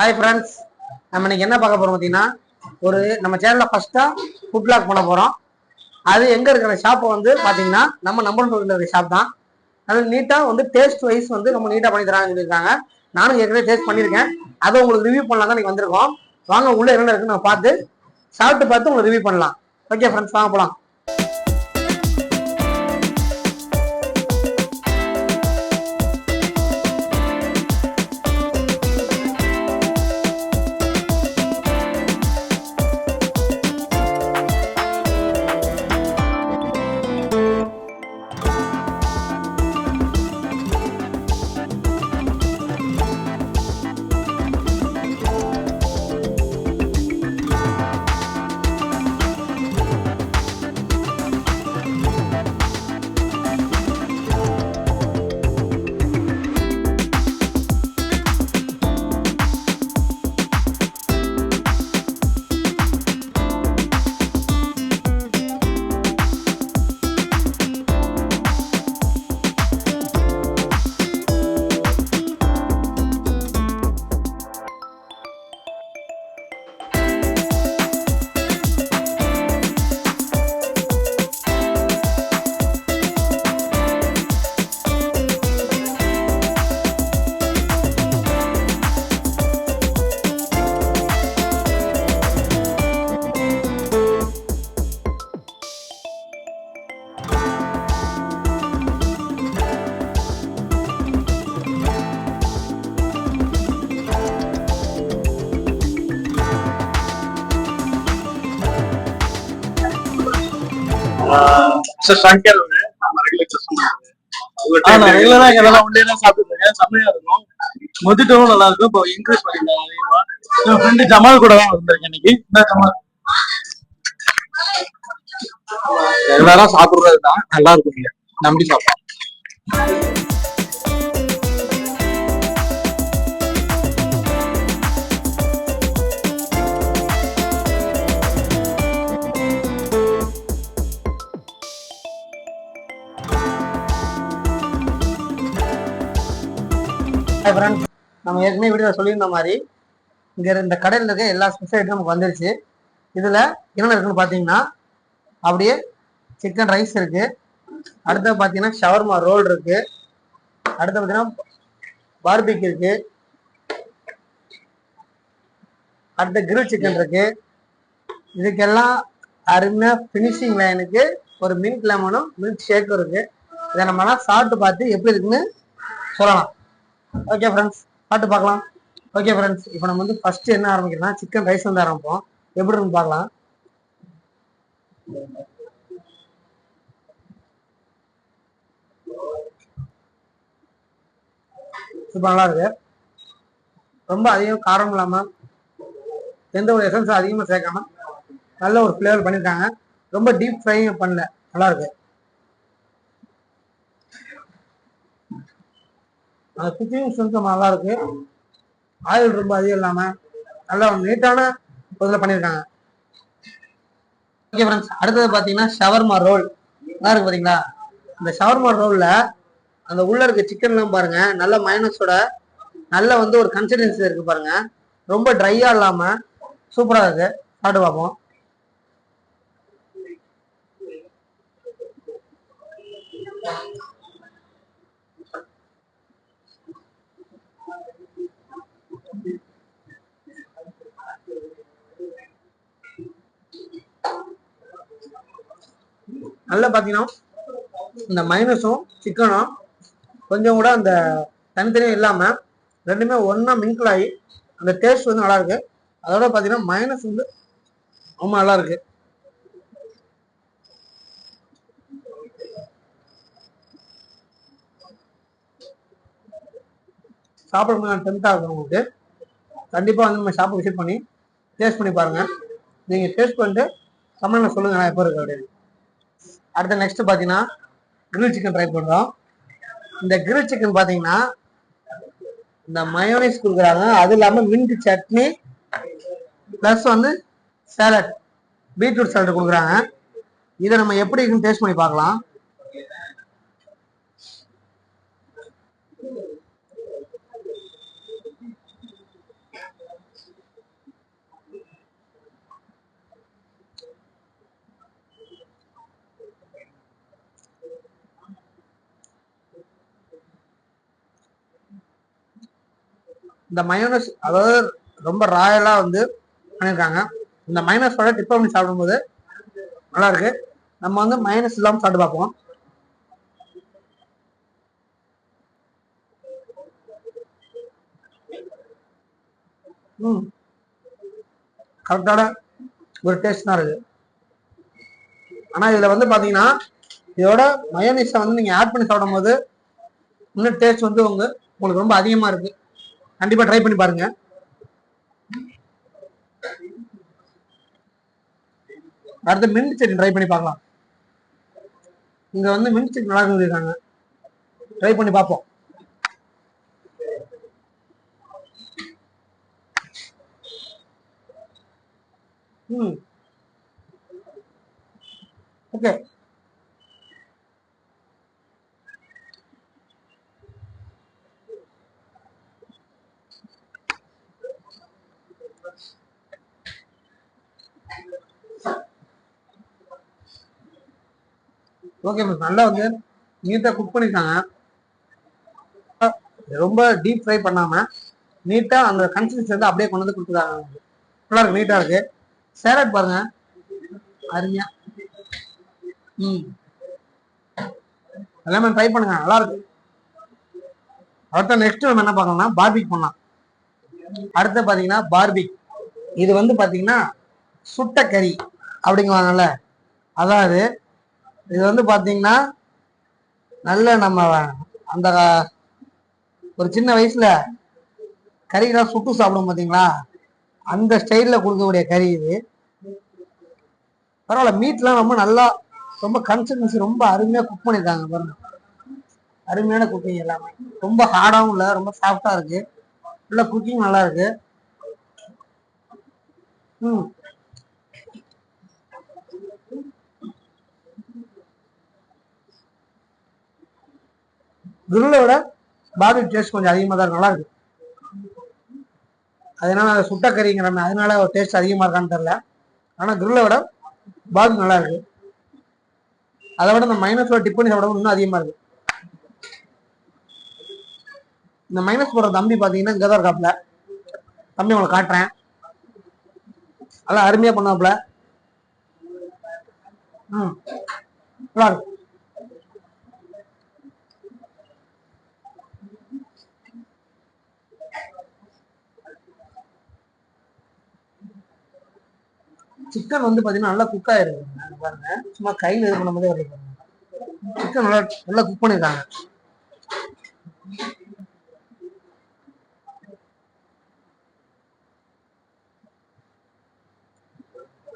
Hi friends நம்ம இன்னைக்கு என்ன பார்க்க போறோம் பார்த்தீங்கன்னா ஒரு நம்ம சேனல்ல ஃபர்ஸ்டா ஃபுட் லாக் பண்ண போறோம். அது எங்க இருக்கிற ஷாப் வந்து பாத்தீங்கன்னா நம்ம நம்பர் இருக்கிற ஷாப் தான். அது நீட்டா வந்து டேஸ்ட் வைஸ் வந்து நம்ம நீட்டா பண்ணி தராங்கன்னு சொல்லியிருக்காங்க. நானும் ஏற்கனவே டேஸ்ட் பண்ணியிருக்கேன். அதை உங்களுக்கு ரிவ்யூ பண்ணலாம் தான் இன்னைக்கு வந்திருக்கோம். வாங்க உள்ள என்ன இருக்குன்னு நம்ம பார்த்து சாப்பிட்டு பார்த்து உங்களுக்கு ரிவ்யூ பண்ணலாம். ஓகே ஃப்ரெண்ட்ஸ் வாங்க போகலாம் சார் சங்கர் நம்ம ரெகுலேட் சொன்னாங்க நான் ரெகுலரா இங்க உள்ளே தான் டேலாம் சாப்பிட்டு செம்மையா இருக்கும். மொஜிட்டோவும் நல்லா இருக்கும். இப்போ இன்க்ரீஸ் பண்ணிக்கலாம் ஃப்ரெண்டு ஜமால் கூட தான் வந்திருக்கேன் இன்னைக்கு. இந்த ஜமால்? ரெகுலரா சாப்பிடுறது தான் நல்லா இருக்கும் நம்பி சாப்பிடலாம். ஃப்ரெண்ட்ஸ் நம்ம ஏற்கனவே வீடியோ சொல்லியிருந்த மாதிரி இங்க இந்த கடையில் இருக்க எல்லா ஸ்பெஷாலிட்டியும் நமக்கு வந்துருச்சு. இதுல என்னென்ன இருக்குன்னு பார்த்தீங்கன்னா அப்படியே சிக்கன் ரைஸ் இருக்கு. அடுத்து பார்த்தீங்கன்னா ஷவர்மா ரோல் இருக்கு. அடுத்து பார்த்தீங்கன்னா பார்பிக் இருக்கு. அடுத்து கிரில் சிக்கன் இருக்கு. இதுக்கெல்லாம் அருமையா ஃபினிஷிங் லைனுக்கு ஒரு மில்க் லெமனும் மில்க் ஷேக்கும் இருக்கு. இதை நம்மலாம் சாப்பிட்டு பார்த்து எப்படி இருக்குன்னு சொல்லலாம். ஓகே ஃப்ரெண்ட்ஸ் பாட்டு பார்க்கலாம். ஓகே ஃப்ரெண்ட்ஸ் இப்போ நம்ம வந்து ஃபர்ஸ்ட் என்ன ஆரம்பிக்கிறோம்னா சிக்கன் ரைஸ் வந்து ஆரம்பிப்போம். எப்படி இருக்குன்னு பார்க்கலாம். சூப்பர் நல்லா இருக்கு. ரொம்ப அதிகம் காரம் இல்லாம எந்த ஒரு எசன்ஸும் அதிகமாக சேர்க்காம நல்ல ஒரு ஃப்ளேவர் பண்ணியிருக்காங்க ரொம்ப டீப் ஃப்ரையும் பண்ணல. நல்லா இருக்கு. அந்த குக்கிங் சென்ஸ் நல்லா இருக்கு ஆயில் ரொம்ப அதிகம் இல்லாமல் நல்லா நீட்டான இதில் பண்ணியிருக்காங்க ஓகே ஃப்ரெண்ட்ஸ் அடுத்தது பார்த்தீங்கன்னா ஷவர்மா ரோல் நல்லா இருக்கு பார்த்தீங்களா இந்த ஷவர்மா ரோலில் அந்த உள்ள இருக்க சிக்கன்லாம் பாருங்க. நல்ல மைனஸோட நல்ல வந்து ஒரு கன்சிஸ்டன்சி இருக்கு பாருங்க. ரொம்ப ட்ரையாக இல்லாமல் சூப்பராக இருக்கு. சாப்பிட்டு பார்ப்போம் நல்லா பார்த்தீங்கன்னா இந்த மைனஸும் சிக்கனும் கொஞ்சம் கூட அந்த தனித்தனியாக இல்லாமல் ரெண்டுமே ஒன்றா மிங்கிள் ஆகி அந்த டேஸ்ட் வந்து நல்லாயிருக்கு அதோட பார்த்தீங்கன்னா மைனஸ் வந்து ரொம்ப நல்லா இருக்கு. சாப்பிட டெம்ட் ஆகுது உங்களுக்கு. கண்டிப்பாக வந்து நம்ம ஷாப்பை விசிட் பண்ணி டேஸ்ட் பண்ணி பாருங்கள் நீங்கள் டேஸ்ட் பண்ணிட்டு கமெண்ட்டில் சொல்லுங்கள் நான் எப்போ இருக்கேன் அப்படின்னு. அடுத்து நெக்ஸ்ட் பார்த்தீங்கன்னா கிரில் சிக்கன் ட்ரை பண்ணுறோம் இந்த கிரில் சிக்கன் பார்த்தீங்கன்னா இந்த மயோனைஸ் கொடுக்குறாங்க. அது இல்லாமல் மின்ட் சட்னி ப்ளஸ் வந்து சேலட் பீட்ரூட் சேலட் கொடுக்குறாங்க. இதை நம்ம எப்படி இருக்குன்னு டேஸ்ட் பண்ணி பார்க்கலாம். இந்த மயோனஸ் அதாவது ரொம்ப ராயலா வந்து பண்ணியிருக்காங்க. இந்த மைனஸோட டிப் பண்ணி சாப்பிடும்போது நல்லா இருக்கு. நம்ம வந்து மைனஸ் இல்லாமல் சாப்பிட்டு பார்ப்போம். ம். கரெக்டான ஒரு டேஸ்ட் தான் இருக்கு. ஆனா இதுல வந்து பாத்தீங்கன்னா இதோட மயோனீஸை வந்து நீங்க ஆட் பண்ணி சாப்பிடும் போது இன்னும் டேஸ்ட் வந்து உங்க உங்களுக்கு ரொம்ப அதிகமா இருக்கு. கண்டிப்பா ட்ரை பண்ணி பாருங்க. அடுத்து மின்ட் சட்னி ட்ரை பண்ணி பார்க்கலாம். இங்க வந்து மின்ட் சட்னி நல்லா இருக்காங்க ட்ரை பண்ணி பார்ப்போம். ம். ஓகே ஓகே மிஸ் நல்லா வந்து நீட்டாக குக் பண்ணிட்டாங்க. ரொம்ப டீப் ஃப்ரை பண்ணாமல் நீட்டாக அந்த கன்சிஸ்டன்சி வந்து அப்படியே கொண்டு வந்து கொடுத்துருக்காங்க நல்லா இருக்கு நீட்டாக இருக்கு. சேலட் பாருங்க. அருமையா. ம். எல்லாமே ட்ரை பண்ணுங்க. நல்லா இருக்கு. அடுத்த நெக்ஸ்ட் நம்ம என்ன பார்க்கலாம்னா பார்பிக் பண்ணலாம். அடுத்து பார்த்தீங்கன்னா பார்பிக் இது வந்து பார்த்தீங்கன்னா சுட்ட கறி அப்படிங்குவாங்கல்ல. அதாவது இது வந்து பார்த்தீங்கன்னா நல்ல நம்ம அந்த ஒரு சின்ன வயசுல கறிலாம் சுட்டு சாப்பிடும் பார்த்தீங்களா அந்த ஸ்டைலில் கொடுக்கக்கூடிய கறி இது. பரவாயில்ல மீட்லாம் ரொம்ப நல்லா ரொம்ப கன்சிஸ்டன்சி ரொம்ப அருமையாக குக் பண்ணியிருக்காங்க பாருங்க. அருமையான குக்கிங் எல்லாமே. ரொம்ப ஹார்டாகவும் இல்லை ரொம்ப சாஃப்டாக இருக்குது ஃபுல்லாக குக்கிங் நல்லா இருக்குது ம். கிரில்லை விட பாபி டேஸ்ட் கொஞ்சம் அதிகமாக தான் இருக்கு. நல்லா இருக்கு. அதனால அது சுட்ட கறிங்கிற அதனால டேஸ்ட் அதிகமாக இருக்கான்னு தெரில ஆனால் கிரில்லை விட பாபி நல்லா இருக்கு. அதை விட இந்த மைனஸோட டிப் பண்ணி இன்னும் அதிகமாக இருக்கு. இந்த மைனஸ் போடுற தம்பி பார்த்தீங்கன்னா இங்கே தான் இருக்காப்புல. தம்பி உங்களை காட்டுறேன். நல்லா அருமையாக பண்ணாப்புல ம். நல்லா இருக்கு. சிக்கன் வந்து பாத்தீங்கன்னா நல்லா குக் ஆயிருக்கு பாருங்க. சும்மா கையில இது பண்ணும்போதே வருது சிக்கன் நல்லா நல்லா குக் பண்ணிருக்காங்க.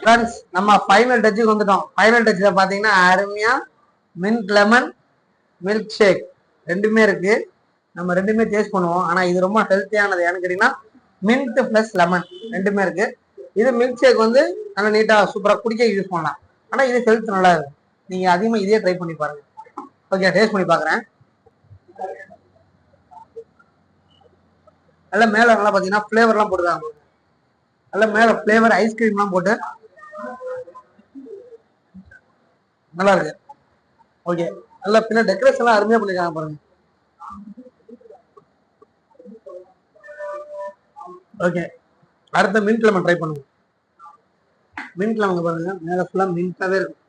ஃப்ரெண்ட்ஸ் நம்ம ஃபைனல் டச்சுக்கு வந்துட்டோம். ஃபைனல் டச்சில் பார்த்தீங்கன்னா அருமையாக மின்ட் லெமன் மில்க் ஷேக் ரெண்டுமே இருக்கு. நம்ம ரெண்டுமே டேஸ்ட் பண்ணுவோம். ஆனால் இது ரொம்ப ஹெல்த்தியானது ஏன்னு கேட்டிங்கன்னா மின்ட் ப்ளஸ் லெமன் ரெண்டுமே இருக்கு. இது மில்க் ஷேக் வந்து நல்லா நீட்டாக சூப்பராக குடிக்க யூஸ் பண்ணலாம். ஆனால் இது ஹெல்த் நல்லா இருக்கு. நீங்கள் அதிகமாக இதே ட்ரை பண்ணி பாருங்கள் ஓகே டேஸ்ட் பண்ணி பார்க்குறேன். நல்லா மேலே நல்லா பார்த்தீங்கன்னா ஃப்ளேவர்லாம் போட்டுருக்காங்க நல்லா மேலே ஃப்ளேவர் ஐஸ்கிரீம்லாம் போட்டு நல்லா இருக்கு. ஓகே நல்லா பின்ன டெக்கரேஷன்லாம் அருமையாக பண்ணியிருக்காங்க பாருங்க. ஓகே அடுத்த மின் லெமன் ட்ரை பண்ணுவோம். மின் லெமன் பாருங்க. மேல ஃபுல்லா மின்ட்டாவே இருக்கும்.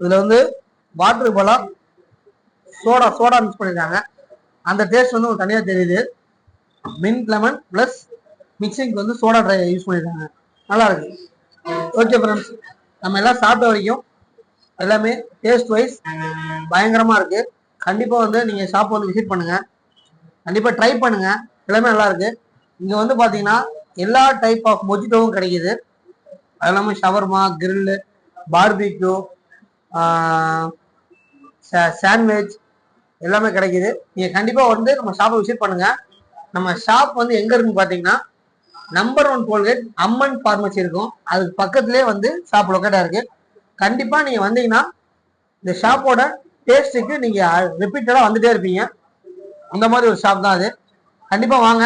இதுல வந்து வாட்டர் போல சோடா சோடா மிக்ஸ் பண்ணிருக்காங்க. அந்த டேஸ்ட் வந்து உங்களுக்கு தனியா தெரியுது. மின்ட் லெமன் பிளஸ் மிக்சிங்க்கு வந்து சோடா ட்ரை யூஸ் பண்ணிருக்காங்க. நல்லா இருக்கு. ஓகே ஃப்ரெண்ட்ஸ் நம்ம எல்லாம் சாப்பிட்ட வரைக்கும் எல்லாமே டேஸ்ட் வைஸ் பயங்கரமா இருக்கு. கண்டிப்பா வந்து நீங்க ஷாப் வந்து விசிட் பண்ணுங்க. கண்டிப்பா ட்ரை பண்ணுங்க. எல்லாமே நல்லா இருக்கு. இங்க வந்து பாத்தீங்கன்னா எல்லா டைப் ஆஃப் மொஜிட்டோவும் கிடைக்குது. அது இல்லாமல் ஷவர்மா கிரில்லு பார்பிக்யூ சாண்ட்விச் எல்லாமே கிடைக்குது. நீங்கள் கண்டிப்பாக வந்து நம்ம ஷாப்பை விசிட் பண்ணுங்கள் நம்ம ஷாப் வந்து எங்கே இருக்குன்னு பார்த்தீங்கன்னா number one toll gate Amman pharmacy இருக்கும். அதுக்கு பக்கத்துலேயே வந்து ஷாப் லொக்கேட்டாக இருக்குது கண்டிப்பாக நீங்கள் வந்தீங்கன்னா இந்த ஷாப்போட டேஸ்ட்டுக்கு நீங்கள் ரிப்பீட்டடாக வந்துட்டே இருப்பீங்க. அந்த மாதிரி ஒரு ஷாப் தான் அது. கண்டிப்பாக வாங்க.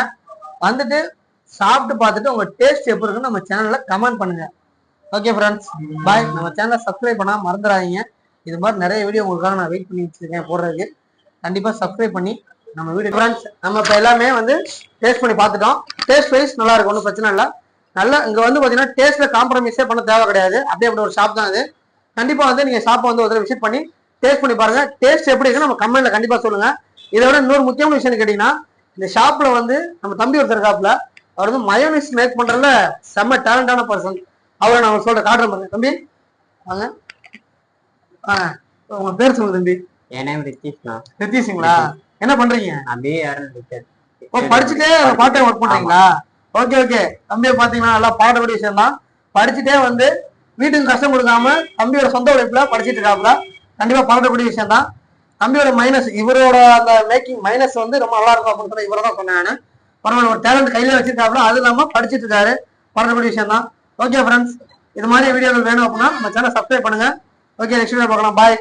வந்துட்டு சாப்பிட்டு பார்த்துட்டு உங்கள் டேஸ்ட் எப்படி இருக்குன்னு நம்ம சேனலில் கமெண்ட் பண்ணுங்கள் ஓகே ஃப்ரெண்ட்ஸ் பாய் நம்ம சேனலை சப்ஸ்கிரைப் பண்ணால் மறந்துடாதீங்க. இது மாதிரி நிறைய வீடியோ உங்களுக்காக நான் வெயிட் பண்ணி வச்சுருக்கேன் போடுறதுக்கு. கண்டிப்பாக சப்ஸ்கிரைப் பண்ணி நம்ம வீடியோ ஃப்ரெண்ட்ஸ் நம்ம இப்போ எல்லாமே வந்து டேஸ்ட் பண்ணி பார்த்துட்டோம். டேஸ்ட் வைஸ் நல்லா இருக்கும் ஒன்றும் பிரச்சனை இல்லை. நல்லா இங்கே வந்து பார்த்தீங்கன்னா டேஸ்ட்டில் காம்ப்ரமைஸே பண்ண தேவை கிடையாது. அப்படியே அப்படி ஒரு ஷாப் தான் அது. கண்டிப்பா வந்து நீங்க ஷாப்பை வந்து ஒரு விசிட் பண்ணி டேஸ்ட் பண்ணி பாருங்க. டேஸ்ட் எப்படி இருக்குன்னு நம்ம கமெண்ட்ல கண்டிப்பா சொல்லுங்க. இதை விட இன்னொரு முக்கியமான விஷயம் கேட்டீங்கன்னா இந்த ஷாப்ல வந்து நம்ம தம்பி ஒருத்தர் இருக்காப்ல அவர் வந்து மயோனிஸ் மேக் பண்றதுல செம்ம டேலண்டான பர்சன் அவரை நான் சொல்ற காட்டுறேன் பாருங்க. தம்பி வாங்க. உங்க பேர் சொல்லுங்க தம்பி. என் நேம் ரித்தீஷ்ண்ணா. என்ன பண்றீங்க? நான் டீச்சர் ஓ படிச்சுட்டே பார்ட் டைம் ஒர்க் பண்றீங்களா ஓகே ஓகே. தம்பியை பாத்தீங்கன்னா நல்லா பாடக்கூடிய விஷயம் தான் படிச்சுட்டே வந்து வீட்டுக்கு கஷ்டம் கொடுக்காம தம்பியோட சொந்த உழைப்புல படிச்சிட்டு இருக்காப்புல. கண்டிப்பா பாடக்கூடிய விஷயம் தான் தம்பியோட மைனஸ் இவரோட அந்த மேக்கிங் மைனஸ் வந்து ரொம்ப நல்லா இருக்கும் அப்படின்னு சொல்லி இவரை தான் சொன்னேன் பரவாயில்ல ஒரு டேலண்ட் கையில வச்சிருக்காப்புல அது இல்லாம படிச்சுட்டு இருக்காரு. பாடக்கூடிய விஷயம் தான் ஓகே ஃப்ரெண்ட்ஸ் இது மாதிரி வீடியோகள் வேணும் அப்படின்னா நம்ம சேனல் சப்ஸ்கிரைப் பண்ணுங்க. ஓகே நெக்ஸ்ட் வீடியோ பார்க்கலாம். பாய்